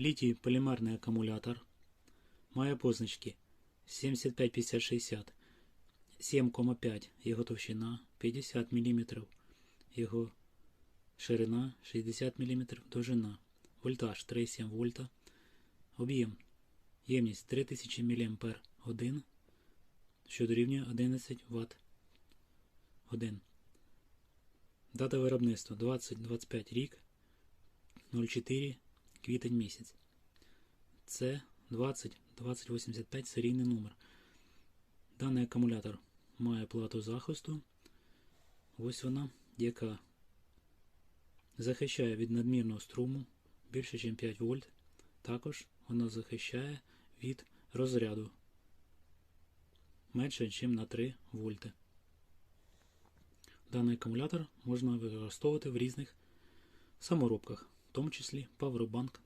Літій полімерний акумулятор. Має позначки. 755060, 7,5 його товщина, 50 мм, його ширина 60 мм, довжина, вольтаж 3,7 вольта, об'єм, ємність 3000 мАч, що дорівнює 11 Вт годин. Дата виробництва. 2025 рік. 04 квітень місяць. Це 20 2085 серійний номер. Даний акумулятор має плату захисту. Ось вона, яка захищає від надмірного струму більше, ніж 5 вольт. Також вона захищає від розряду менше, ніж на 3 вольти. Даний акумулятор можна використовувати в різних саморобках, в тому числі Powerbank